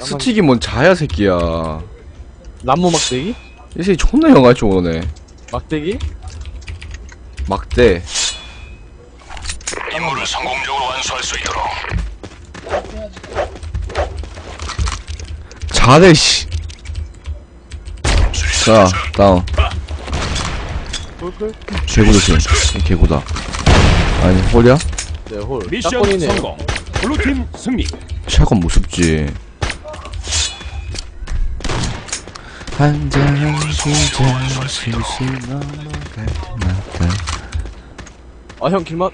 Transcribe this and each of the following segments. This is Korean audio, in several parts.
스틱이 뭔 자야 새끼야 나무 막대기? 이 새끼 존나 영화 좋아하네 막대기? 막대 임무를 성공적으로 완수할 수 있도록 자네 씨. 자 다운 홀클? 개구 조심 이 개구다 아니 홀이야? 네, 홀. 미션. 성공. 블루팀 승리. 샷건 무섭지 한잔 한잔 실실 넘어갈 때마다 아, 형, 길만.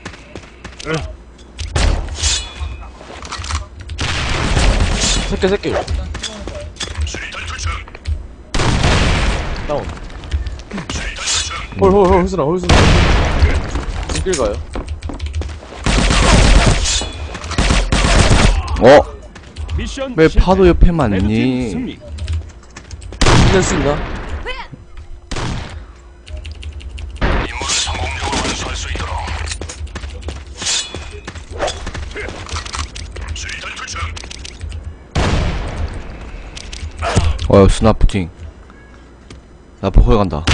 새끼, 새끼. 다운. 홀, 홀, 홀, 홀스나, 홀스나. 길 가요. 어? 미션 왜. 파도 옆에 레드팀 많니? 끝낼 수 있나? 임무를 성공적으로 완수할 수 있도록 수리탄 투척 어 스나프팅 나 보컬 간다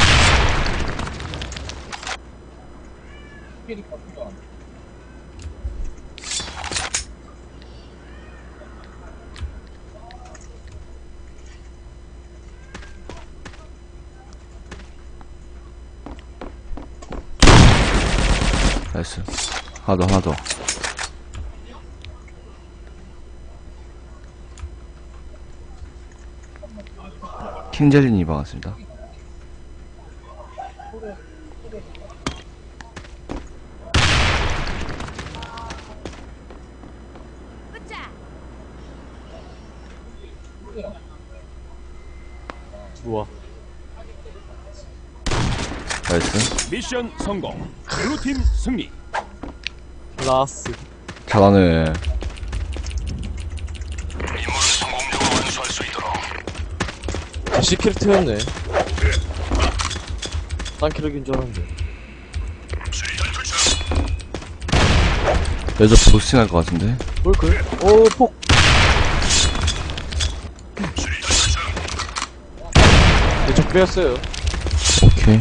나이스 하나 더 하나 더 킹젤리님 반갑습니다 우와. 나이스 미션 성공. 블루팀 승리. 라스. 잘하네 있도록 제 시크릿였네. 딴 키력인 줄 알았는데. 여자 보스팅할 것 같은데 홀클? 오, 폭. 저 빼었어요. 오케이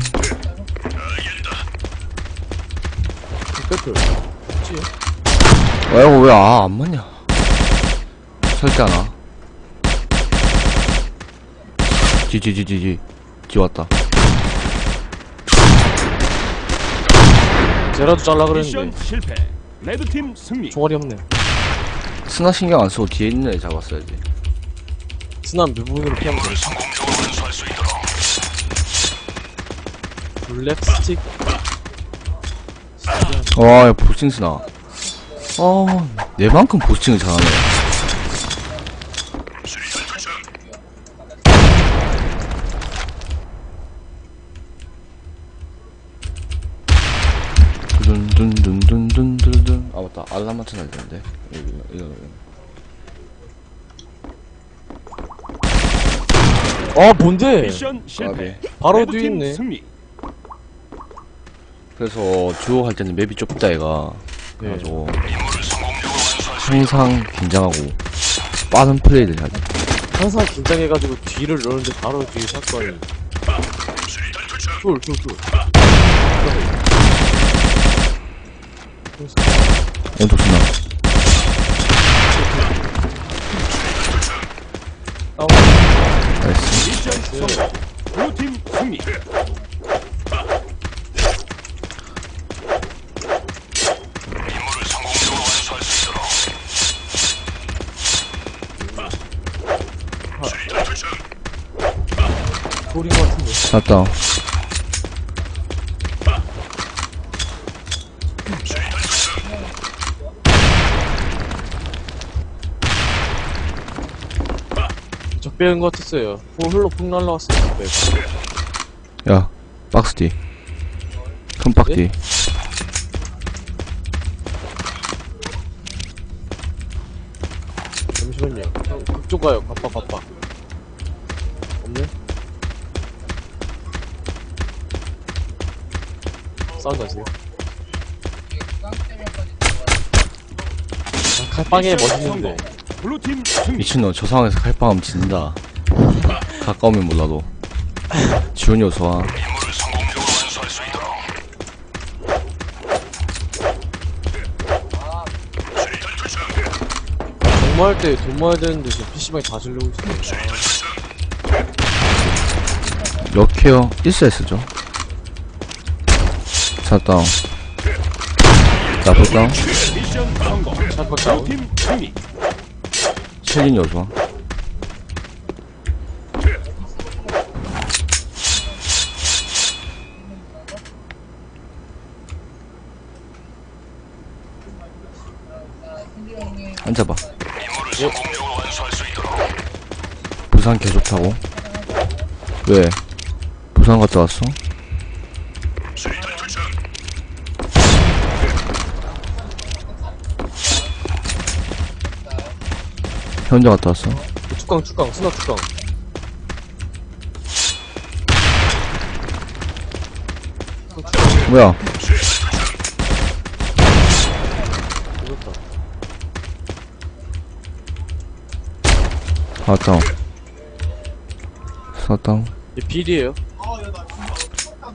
백클. 아 이거 왜 아 안 맞냐 설때 하나 지지지지지 지 왔다 제라도 잘라 미션 그랬는데. 실패. 레드팀 승리. 총알이 없네. 스나 신경 안 쓰고 뒤에 있는 애 잡았어야지 스난 묘부분으로 피하면 돼. 성공적으로 완수할 수 있도록 블랙 스틱. 와 야, 보스팅 스나 어 내만큼 보스팅을 잘하네 둔둔둔둔둔둔둔 아 맞다 알람 맞춰놔야 되는데 이거 이거 이거. 아, 뭔데? 미션 실패. 바로 뒤에 있네. 승리. 그래서 주호 할 때는 맵이 좁다 얘가 네. 그래가지고 항상 긴장하고 빠른 플레이를 해야 돼 항상 긴장해가지고 뒤를 넣는데 바로 뒤에 사건이. 수리탄 투척 쫄, 쫄, 쫄. 연속 스나 다운. 나이스 성공. 블루팀 승리. 투척 저 빼는 것 같았어요. 홀 흘러 폭 날라왔어요. 야 박스 뒤 큰 박뒤 잠시만요. 형, 그쪽 가요. 바빠, 바빠. 없네? 하세요. 아, 칼빵에 멋있는데. 성공. 블루팀 승리. 미친놈 저 상황에서 칼빵하면 진다 가까우면 몰라도 지훈이 어서와 임무를 성공적으로 완수할 수 있도록 수리탄 투척 정모할 때돈 모아야 되는데 지금 PC방에 다 질려고 있어요. 역해요 있어야 쓰죠 샷다운 나쁠 다운 미션 성공. 샷박 다운. 블루팀 승리. 챌린이 어서와 앉아봐 부산 계속 타고 왜? 부산 갔다 왔어? 현재 갔다 왔어? 축강, 축강, 스나 축강. 뭐야? 이겼다. 아 다운 사 다운 얘 필이에요.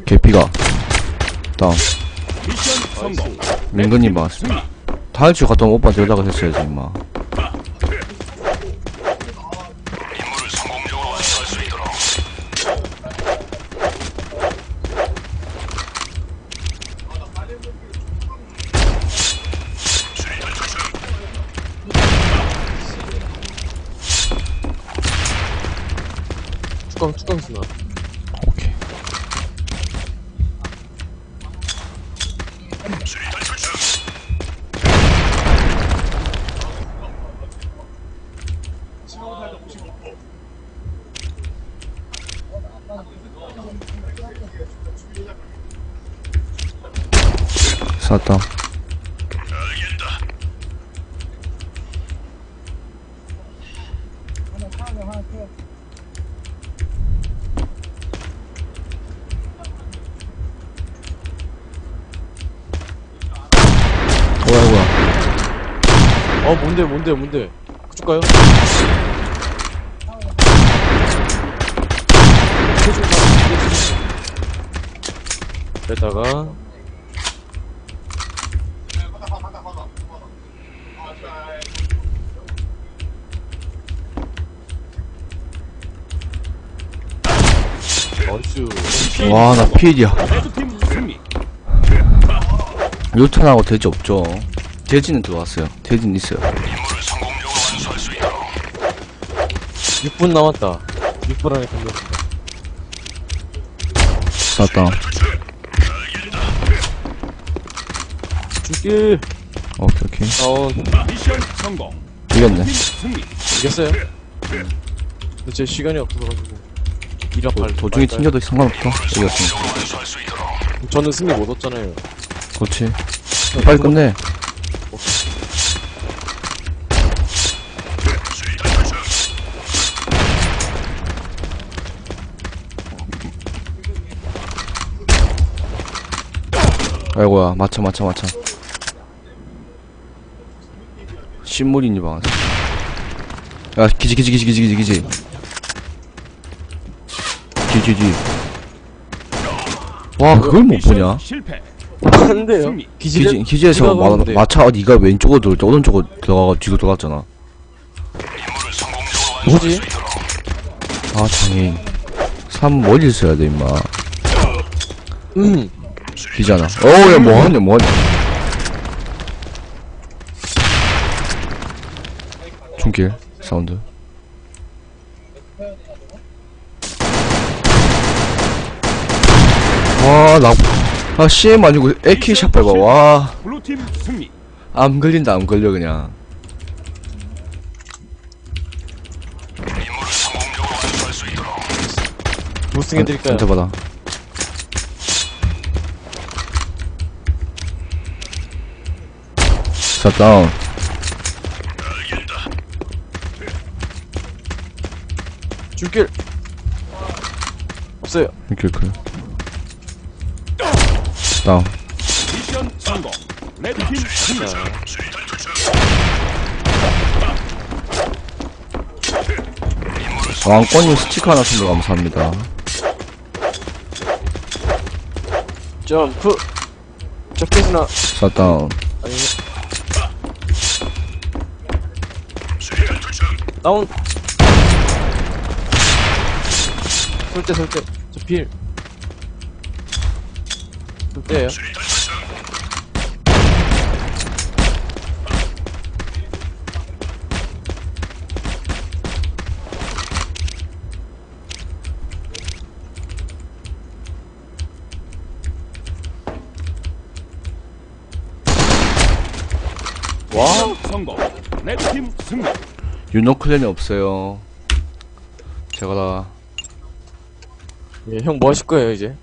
개피가 다운 미션 성공. 민근님 맞았어 다일주 갔다 오면 오빠한테 연락을 했어야지 임마 오케이 수리탄 투척 사다운 알겠다 뭐야 뭐야 어, 뭔데, 뭔데, 뭔데. 그쪽 가요? 됐다가 얼쑤 와 나 피일이야 레드팀 승리. 요탄하고 돼지 없죠 돼지는 들어왔어요. 돼지는 있어요. 임무를 성공적으로 완수할 수 있도록 6분 남았다. 6분 안에 끝났습니다. 사다운 죽길 오케이 오케이. 다운. 미션 성공. 이겼네. 팀 승리. 이겼어요? 근데 제 시간이 없어가지고 이랑 도, 갈 도중에? 튕겨도 상관없다. 있도록 저는 승리 못 얻잖아요. 그렇지. 빨리 끝내 아이고야 맞춰 맞춰 맞춰. 신물이니 봐. 야 기지 기지 기지 기지 기지 기지. 기지지. 와 그걸 못 보냐. 안돼요. 기지 기지 기지에서 마, 마차 니가 왼쪽으로 돌때 오른쪽으로 들어가가 뒤로 완수할 뭐지? 아 장애인. 3 멀리 있어야 돼 임마. 음 기잖아. 어우 야 뭐하냐 뭐하냐. 총길 사운드. 와나 아 CM 아니고 에키샷 밟아. 와안 블루팀 승리. 걸린다 안 걸려 그냥. 부스팅 해드릴까요? 앉아 자 다운 줄길 없어요 이렇게 그 다운 미션 성공. 레드팀 승리. 왕권님 스티커 하나 선물 감사합니다. 점프. 적겠으나, 샷다운. 다운. 설대, 설대. 저 필. 설대에요. 와, 성공. 레드팀 승리. 유노클랜이 없어요. 제가 다 예, 형 뭐 하실 거예요, 이제?